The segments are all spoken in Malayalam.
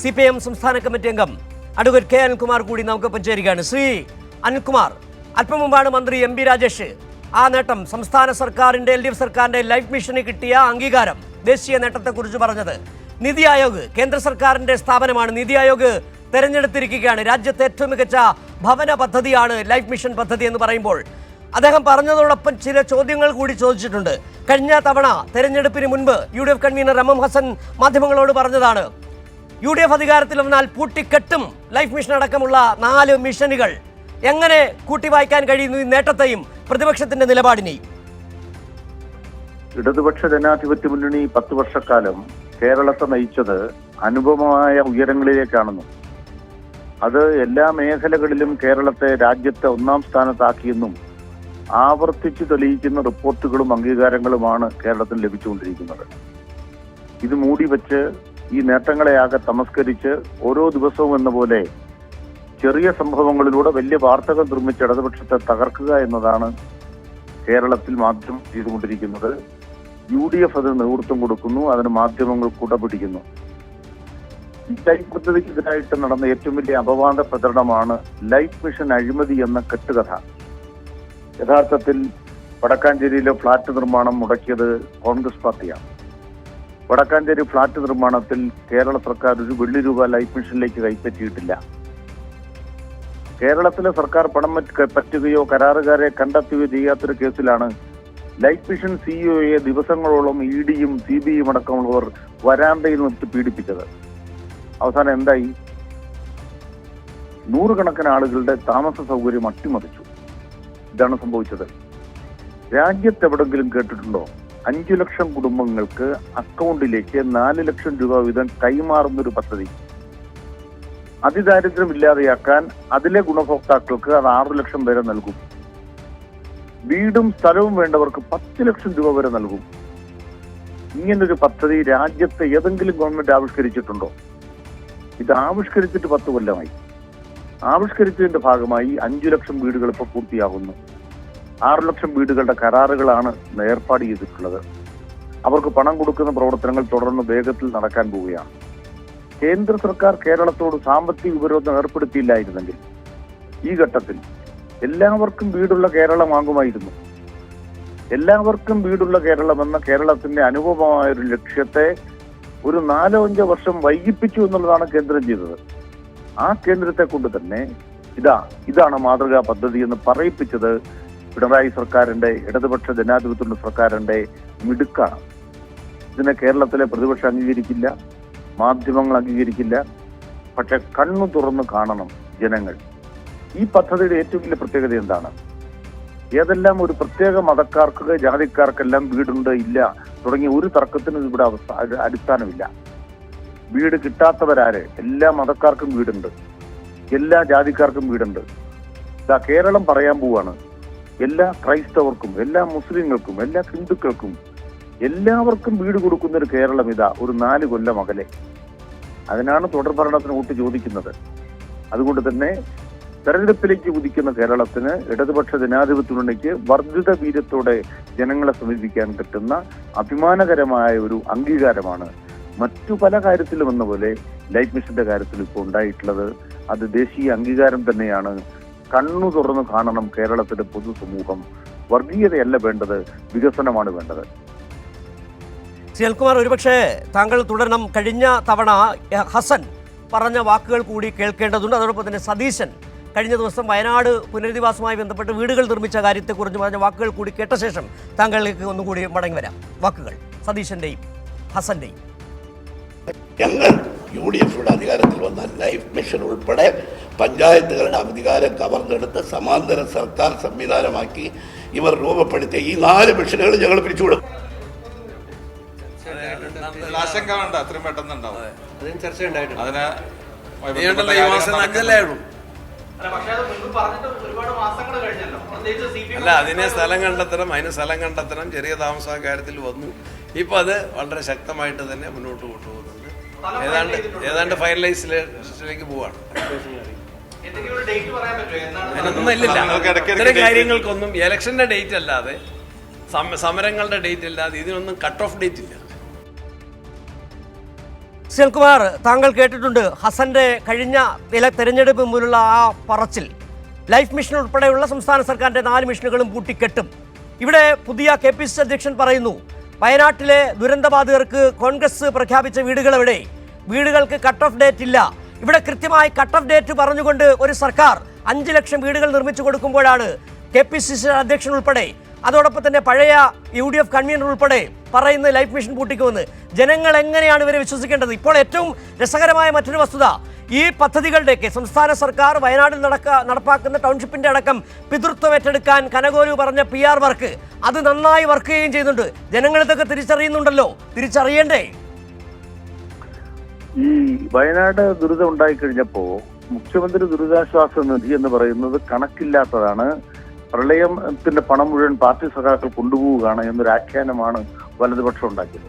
സി പി എം സംസ്ഥാന കമ്മിറ്റി അംഗം അഡ്വക്കേറ്റ് കെ അനിൽകുമാർ കൂടി നമുക്ക് ചേരുകയാണ്. ശ്രീ അനിൽകുമാർ അല്പം മുമ്പാണ് മന്ത്രി എം പി രാജേഷ്. ആ നേട്ടം സംസ്ഥാന സർക്കാരിന്റെ എൽ ഡി എഫ് സർക്കാരിന്റെ ലൈഫ് മിഷന് കിട്ടിയ അംഗീകാരം ദേശീയ നേട്ടത്തെക്കുറിച്ച് പറഞ്ഞത്. നിതി ആയോഗ് കേന്ദ്ര സർക്കാരിന്റെ സ്ഥാപനമാണ്. നിതി ആയോഗ് തെരഞ്ഞെടുത്തിരിക്കുകയാണ്. രാജ്യത്തെ ഏറ്റവും മികച്ച ഭവന പദ്ധതിയാണ് ലൈഫ് മിഷൻ പദ്ധതി എന്ന് പറയുമ്പോൾ. അദ്ദേഹം പറഞ്ഞതോടൊപ്പം ചില ചോദ്യങ്ങൾ കൂടി ചോദിച്ചിട്ടുണ്ട്. കഴിഞ്ഞ തവണ തെരഞ്ഞെടുപ്പിന് മുൻപ് U D F convenor M M Hassan മാധ്യമങ്ങളോട് പറഞ്ഞതാണ് യു ഡി എഫ് അധികാരത്തിൽ വന്നാൽ പൂട്ടിക്കെട്ടും. ലൈഫ് മിഷൻ അടക്കമുള്ള നാല് മിഷനുകൾ. എങ്ങനെ കൂട്ടി വായിക്കാൻ കഴിയുന്നു ഈ നേട്ടത്തെയും പ്രതിപക്ഷത്തിന്റെ നിലപാടിനെയും? ഇടതുപക്ഷ ജനാധിപത്യ മുന്നണി പത്ത് വർഷക്കാലം കേരളത്തെ നയിച്ചത് അനുപമമായ ഉയരങ്ങളിലേക്കാണെന്നും അത് എല്ലാ മേഖലകളിലും കേരളത്തെ രാജ്യത്തെ ഒന്നാം സ്ഥാനത്താക്കിയെന്നും ആവർത്തിച്ച് തെളിയിക്കുന്ന റിപ്പോർട്ടുകളും അംഗീകാരങ്ങളുമാണ് കേരളത്തിൽ ലഭിച്ചുകൊണ്ടിരിക്കുന്നത്. ഇത് മൂടി വെച്ച് ഈ നേട്ടങ്ങളെയാകെ തമസ്കരിച്ച് ഓരോ ദിവസവും എന്ന പോലെ ചെറിയ സംഭവങ്ങളിലൂടെ വലിയ വാർത്തകൾ നിർമ്മിച്ച് ഇടതുപക്ഷത്തെ തകർക്കുക എന്നതാണ് കേരളത്തിൽ മാധ്യമം ചെയ്തുകൊണ്ടിരിക്കുന്നത്. യു ഡി എഫ് അതിന് നേതൃത്വം കൊടുക്കുന്നു അതിന് മാധ്യമങ്ങൾ കുടപിടിക്കുന്നു. ലൈഫ് പദ്ധതിക്കെതിരായിട്ട് നടന്ന ഏറ്റവും വലിയ അപവാദ പ്രചരണമാണ് ലൈഫ് മിഷൻ അഴിമതി എന്ന കെട്ടുകഥ. യഥാർത്ഥത്തിൽ വടക്കാഞ്ചേരിയിലെ ഫ്ളാറ്റ് നിർമ്മാണം മുടക്കിയത് കോൺഗ്രസ് പാർട്ടിയാണ്. വടക്കാഞ്ചേരി ഫ്ളാറ്റ് നിർമ്മാണത്തിൽ കേരള സർക്കാർ ഒരു വെള്ളി രൂപ ലൈഫ് മിഷനിലേക്ക് കൈപ്പറ്റിയിട്ടില്ല. കേരളത്തിലെ സർക്കാർ പണം പറ്റുകയോ കരാറുകാരെ കണ്ടെത്തുകയോ ചെയ്യാത്തൊരു കേസിലാണ് ലൈഫ് മിഷൻ സിഇഒയെ ദിവസങ്ങളോളം ഇ ഡിയും സി ബി ഐയും അടക്കമുള്ളവർ വരാന്തയിൽ നിർത്തി പീഡിപ്പിച്ചത്. അവസാനം എന്തായി? നൂറുകണക്കിന് ആളുകളുടെ താമസ സൗകര്യം അട്ടിമറിച്ചു. ഇതാണ് സംഭവിച്ചത്. രാജ്യത്തെവിടെങ്കിലും കേട്ടിട്ടുണ്ടോ? അഞ്ചു ലക്ഷം കുടുംബങ്ങൾക്ക് അക്കൗണ്ടിലേക്ക് നാല് ലക്ഷം രൂപ വീതം കൈമാറുന്ന ഒരു പദ്ധതി. അതിദാരിദ്ര്യം ഇല്ലാതെയാക്കാൻ അതിലെ ഗുണഭോക്താക്കൾക്ക് അത് ആറു ലക്ഷം വരെ നൽകും. വീടും സ്ഥലവും വേണ്ടവർക്ക് പത്ത് ലക്ഷം രൂപ വരെ നൽകും. ഇങ്ങനൊരു പദ്ധതി രാജ്യത്തെ ഏതെങ്കിലും ഗവൺമെന്റ് ആവിഷ്കരിച്ചിട്ടുണ്ടോ? ഇത് ആവിഷ്കരിച്ചിട്ട് പത്ത് കൊല്ലമായി. ആവിഷ്കരിച്ചതിന്റെ ഭാഗമായി അഞ്ചു ലക്ഷം വീടുകൾ ഇപ്പോൾ പൂർത്തിയാകുന്നു. ആറു ലക്ഷം വീടുകളുടെ കരാറുകളാണ് ഏർപ്പാട് ചെയ്തിട്ടുള്ളത്. അവർക്ക് പണം കൊടുക്കുന്ന പ്രവർത്തനങ്ങൾ തുടർന്ന് വേഗത്തിൽ നടക്കാൻ പോവുകയാണ്. കേന്ദ്ര സർക്കാർ കേരളത്തോട് സാമ്പത്തിക ഉപരോധം ഏർപ്പെടുത്തിയില്ലായിരുന്നെങ്കിൽ ഈ ഘട്ടത്തിൽ എല്ലാവർക്കും വീടുള്ള കേരളമാകുമായിരുന്നു എല്ലാവർക്കും വീടുള്ള കേരളം എന്ന കേരളത്തിന്റെ അനുഭവമായ ഒരു ലക്ഷ്യത്തെ ഒരു നാലോ അഞ്ചോ വർഷം വൈകിപ്പിച്ചു എന്നുള്ളതാണ് കേന്ദ്രം ചെയ്തത്. ആ കേന്ദ്രത്തെ കൊണ്ട് തന്നെ ഇതാ ഇതാണ് മാതൃകാ പദ്ധതി എന്ന് പറയിപ്പിച്ചത് പിണറായി സർക്കാരിന്റെ ഇടതുപക്ഷ ജനാധിപത്യ സർക്കാരിന്റെ മിടുക്കാണ് ഇതിനെ കേരളത്തിലെ പ്രതിപക്ഷം അംഗീകരിക്കില്ല മാധ്യമങ്ങൾ അംഗീകരിക്കില്ല. പക്ഷെ കണ്ണു തുറന്ന് കാണണം ജനങ്ങൾ. ഈ പദ്ധതിയുടെ ഏറ്റവും വലിയ പ്രത്യേകത എന്താണ്? ഏതെല്ലാം ഒരു പ്രത്യേക മതക്കാർക്ക് ജാതിക്കാർക്കെല്ലാം വീടുണ്ട് ഇല്ല തുടങ്ങിയ ഒരു തർക്കത്തിനും ഇവിടെ അവസ്ഥ അടി- അടിസ്ഥാനമില്ല. വീട് കിട്ടാത്തവരാര്? എല്ലാ മതക്കാർക്കും വീടുണ്ട്. എല്ലാ ജാതിക്കാർക്കും വീടുണ്ട്. കേരളം പറയാൻ പോവാണ്. എല്ലാ ക്രൈസ്തവർക്കും എല്ലാ മുസ്ലിങ്ങൾക്കും എല്ലാ ഹിന്ദുക്കൾക്കും എല്ലാവർക്കും വീട് കൊടുക്കുന്ന ഒരു കേരളം ഇതാ ഒരു നാല് കൊല്ലം അകലെ. അതിനാണ് തുടർ ഭരണത്തിന് ചോദിക്കുന്നത്. അതുകൊണ്ട് തന്നെ തെരഞ്ഞെടുപ്പിലേക്ക് ഉദിക്കുന്ന കേരളത്തിന് ഇടതുപക്ഷ ജനാധിപത്യമുണ്ടെങ്കിൽ വർദ്ധിത വീര്യത്തോടെ ജനങ്ങളെ സമീപിക്കാൻ പറ്റുന്ന അഭിമാനകരമായ ഒരു അംഗീകാരമാണ് മറ്റു പല കാര്യത്തിലും എന്ന പോലെ ലൈഫ് മിഷന്റെ കാര്യത്തിൽ ഇപ്പോൾ ഉണ്ടായിട്ടുള്ളത്. അത് ദേശീയ അംഗീകാരം തന്നെയാണ്. കണ്ണു തുറന്ന് കാണണം കേരളത്തിന്റെ പൊതുസമൂഹം വർഗീയതയല്ല വേണ്ടത് വികസനമാണ് വേണ്ടത്. ശ്രീ അൽകുമാർ ഒരുപക്ഷെ താങ്കൾ തുടരണം. കഴിഞ്ഞ തവണ ഹസൻ പറഞ്ഞ വാക്കുകൾ കൂടി കേൾക്കേണ്ടതുണ്ട്. അതോടൊപ്പം തന്നെ സതീശൻ കഴിഞ്ഞ ദിവസം വയനാട് പുനരധിവാസവുമായി ബന്ധപ്പെട്ട് വീടുകൾ നിർമ്മിച്ച കാര്യത്തെക്കുറിച്ച് പറഞ്ഞ വാക്കുകൾ കൂടി കേട്ട ശേഷം താങ്കളിലേക്ക് ഒന്നുകൂടി മടങ്ങി വരാം. വാക്കുകൾ സതീശന്റെയും ഹസന്റെയും. ഞങ്ങൾ യു ഡി എഫിയുടെ അധികാരത്തിൽ വന്ന ലൈഫ് മിഷൻ ഉൾപ്പെടെ പഞ്ചായത്തുകളുടെ അധികാരം കവർന്നെടുത്ത് സമാന്തര സർക്കാർ സംവിധാനമാക്കി ഇവർ രൂപപ്പെടുത്തിയ ഈ നാല് മിഷനുകൾ ഞങ്ങൾ പിരിച്ചുവിടും. ആശങ്ക വേണ്ട അത്രയും അതിന് അല്ല അതിനെ സ്ഥലം കണ്ടെത്തണം അതിന് സ്ഥലം കണ്ടെത്തണം ചെറിയ താമസ കാര്യത്തിൽ വന്നു. ഇപ്പൊ അത് വളരെ ശക്തമായിട്ട് തന്നെ മുന്നോട്ട് കൊണ്ടുപോകുന്നുണ്ട് ഏതാണ്ട് ഏതാണ്ട് ഫൈനലൈസിലേക്ക് പോവാണ്. അതിനൊന്നും ഇല്ലില്ല. ഇത്തരം കാര്യങ്ങൾക്കൊന്നും ഇലക്ഷന്റെ ഡേറ്റ് അല്ലാതെ സമരങ്ങളുടെ ഡേറ്റ് അല്ലാതെ ഇതിനൊന്നും കട്ട് ഓഫ് ഡേറ്റ് ഇല്ല. സുനിൽകുമാർ താങ്കൾ കേട്ടിട്ടുണ്ട് ഹസന്റെ കഴിഞ്ഞ വില തെരഞ്ഞെടുപ്പ് മൂലമുള്ള ആ പറച്ചിൽ. ലൈഫ് മിഷൻ ഉൾപ്പെടെയുള്ള സംസ്ഥാന സർക്കാരിന്റെ നാല് മിഷനുകളും പൂട്ടിക്കെട്ടും. ഇവിടെ പുതിയ കെ പി സി അധ്യക്ഷൻ പറയുന്നു വയനാട്ടിലെ ദുരന്തബാധിതർക്ക് കോൺഗ്രസ് പ്രഖ്യാപിച്ച വീടുകൾ എവിടെ? വീടുകൾക്ക് കട്ട് ഓഫ് ഡേറ്റ് ഇല്ല. ഇവിടെ കൃത്യമായി കട്ട് ഓഫ് ഡേറ്റ് പറഞ്ഞുകൊണ്ട് ഒരു സർക്കാർ അഞ്ച് ലക്ഷം വീടുകൾ നിർമ്മിച്ചു കൊടുക്കുമ്പോഴാണ് കെ പി സി സി അധ്യക്ഷൻ ഉൾപ്പെടെ അതോടൊപ്പം തന്നെ പഴയ യു ഡി എഫ് കൺവീനർ ഉൾപ്പെടെ പറയുന്ന ലൈഫ് മിഷൻ പൂട്ടിക്കുമെന്ന് ജനങ്ങൾ എങ്ങനെയാണ് ഇവരെ വിശ്വസിക്കേണ്ടത്? ഇപ്പോൾ ഏറ്റവും രസകരമായ മറ്റൊരു വസ്തുത ഈ പദ്ധതികളുടെയൊക്കെ സംസ്ഥാന സർക്കാർ വയനാട്ടിൽ നടക്ക നടപ്പാക്കുന്ന ടൗൺഷിപ്പിന്റെ അടക്കം പിതൃത്വം ഏറ്റെടുക്കാൻ കനകോലു പറഞ്ഞ പി ആർ വർക്ക്. അത് നന്നായി വർക്ക് ചെയ്യുകയും ചെയ്യുന്നുണ്ട്. ജനങ്ങൾ ഇതൊക്കെ തിരിച്ചറിയുന്നുണ്ടല്ലോ. തിരിച്ചറിയണ്ടേ? ഈ വയനാട് ദുരിതം ഉണ്ടായിക്കഴിഞ്ഞപ്പോ മുഖ്യമന്ത്രി ദുരിതാശ്വാസ നിധി എന്ന് പറയുന്നത് കണക്കില്ലാത്തതാണ്. പ്രളയത്തിന്റെ പണം മുഴുവൻ പാർട്ടി സഖാക്കൾ കൊണ്ടുപോവുകയാണ് എന്നൊരു ആഖ്യാനമാണ് വലതുപക്ഷം ഉണ്ടാക്കിയത്.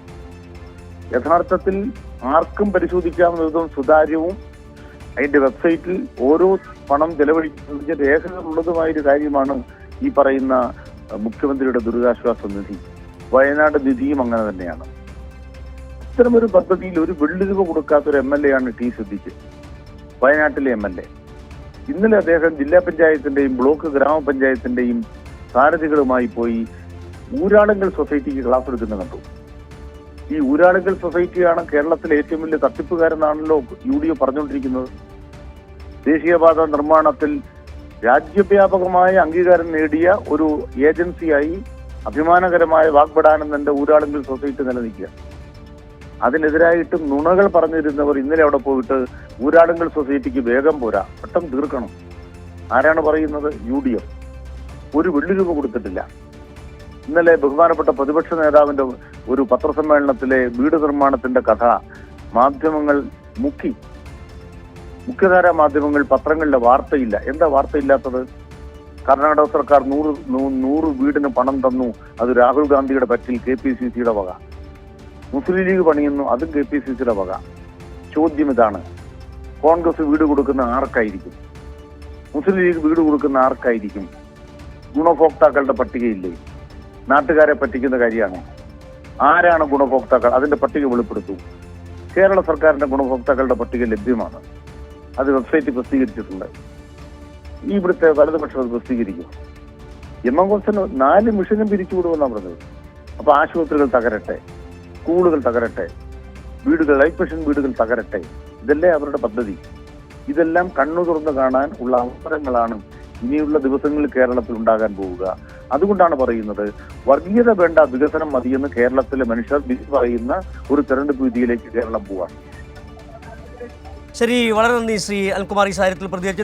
യഥാർത്ഥത്തിൽ ആർക്കും പരിശോധിക്കാവുന്ന വിധം സുതാര്യവും അതിന്റെ വെബ്സൈറ്റിൽ ഓരോ പണം ചെലവഴിക്കുന്നതിന്റെ രേഖകളുള്ളതുമായ ഒരു കാര്യമാണ് ഈ പറയുന്ന മുഖ്യമന്ത്രിയുടെ ദുരിതാശ്വാസ നിധി. വയനാട് നിധിയും അങ്ങനെ തന്നെയാണ്. ഇത്തരമൊരു പദ്ധതിയിൽ ഒരു വെള്ളി രൂപ കൊടുക്കാത്ത ഒരു എം എൽ എ ആണ് ടി സിദ്ദിഖ്. വയനാട്ടിലെ എം എൽ എ. ഇന്നലെ അദ്ദേഹം ജില്ലാ പഞ്ചായത്തിന്റെയും ബ്ലോക്ക് ഗ്രാമപഞ്ചായത്തിന്റെയും സാരഥികളുമായി പോയി ഊരാളുങ്കൽ സൊസൈറ്റിക്ക് ക്ലാസ് എടുക്കുന്ന കണ്ടു. ഈ ഊരാളുങ്കൽ സൊസൈറ്റിയാണ് കേരളത്തിലെ ഏറ്റവും വലിയ തട്ടിപ്പുകാരെന്നാണല്ലോ യു ഡി എഫ് പറഞ്ഞുകൊണ്ടിരിക്കുന്നത്. ദേശീയപാത നിർമ്മാണത്തിൽ രാജ്യവ്യാപകമായ അംഗീകാരം നേടിയ ഒരു ഏജൻസിയായി അഭിമാനകരമായ വാഗ്ബടാനന്ദന്റെ ഊരാളുങ്കൽ സൊസൈറ്റി നിലനിൽക്കുക. അതിനെതിരായിട്ട് നുണകൾ പറഞ്ഞിരുന്നവർ ഇന്നലെ അവിടെ പോയിട്ട് ഊരാളുങ്കൽ സൊസൈറ്റിക്ക് വേഗം പോരാ പെട്ടെന്ന് തീർക്കണം. ആരാണ് പറയുന്നത്? യു ഡി എഫ് ഒരു വെള്ളി രൂപ കൊടുത്തിട്ടില്ല. ഇന്നലെ ബഹുമാനപ്പെട്ട പ്രതിപക്ഷ നേതാവിന്റെ ഒരു പത്രസമ്മേളനത്തിലെ വീട് നിർമ്മാണത്തിന്റെ കഥ മാധ്യമങ്ങൾ മുക്കി. മുഖ്യധാരാ മാധ്യമങ്ങൾ പത്രങ്ങളുടെ വാർത്തയില്ല. എന്താ വാർത്തയില്ലാത്തത്? കർണാടക സർക്കാർ നൂറ് നൂറ് വീടിന് പണം തന്നു. അത് രാഹുൽ ഗാന്ധിയുടെ പറ്റിൽ കെ പി സി സിയുടെ വക. മുസ്ലിം ലീഗ് പണിയുന്നു അതും കെ പി സി സിയുടെ വക. ചോദ്യം ഇതാണ്. കോൺഗ്രസ് വീട് കൊടുക്കുന്ന ആർക്കായിരിക്കും? മുസ്ലിം ലീഗ് വീട് കൊടുക്കുന്ന ആർക്കായിരിക്കും? ഗുണഭോക്താക്കളുടെ പട്ടികയില്ലേ? നാട്ടുകാരെ പറ്റിക്കുന്ന കാര്യമാണ്? ആരാണ് ഗുണഭോക്താക്കൾ? അതിന്റെ പട്ടിക വെളിപ്പെടുത്തൂ. കേരള സർക്കാരിന്റെ ഗുണഭോക്താക്കളുടെ പട്ടിക ലഭ്യമാണ്. അത് വെബ്സൈറ്റിൽ പ്രസിദ്ധീകരിച്ചിട്ടുണ്ട്. ഈ ഇവിടുത്തെ വലതുപക്ഷം അത് പ്രസിദ്ധീകരിക്കും. എം എം കോൺസന് നാല് മിഷനും പിരിച്ചുവിടുമെന്നാണ് പറഞ്ഞത്. അപ്പൊ ആശുപത്രികൾ തകരട്ടെ സ്കൂളുകൾ തകരട്ടെ വീടുകൾ ലൈഫ് മിഷൻ വീടുകൾ തകരട്ടെ ഇതല്ലേ അവരുടെ പദ്ധതി. ഇതെല്ലാം കണ്ണു തുറന്ന് കാണാൻ ഉള്ള അവസരങ്ങളാണ് ഇനിയുള്ള ദിവസങ്ങളിൽ കേരളത്തിൽ ഉണ്ടാകാൻ പോവുക. അതുകൊണ്ടാണ് പറയുന്നത് വർഗീയത വേണ്ട വികസനം മതിയെന്ന് കേരളത്തിലെ മനുഷ്യർ പറയുന്ന ഒരു തെരഞ്ഞെടുപ്പ് വിധിയിലേക്ക് കേരളം പോവാണ്. ശരി വളരെ നന്ദി ശ്രീ അൽകുമാർ ഈ സാഹചര്യത്തിൽ പ്രതികരിച്ചു.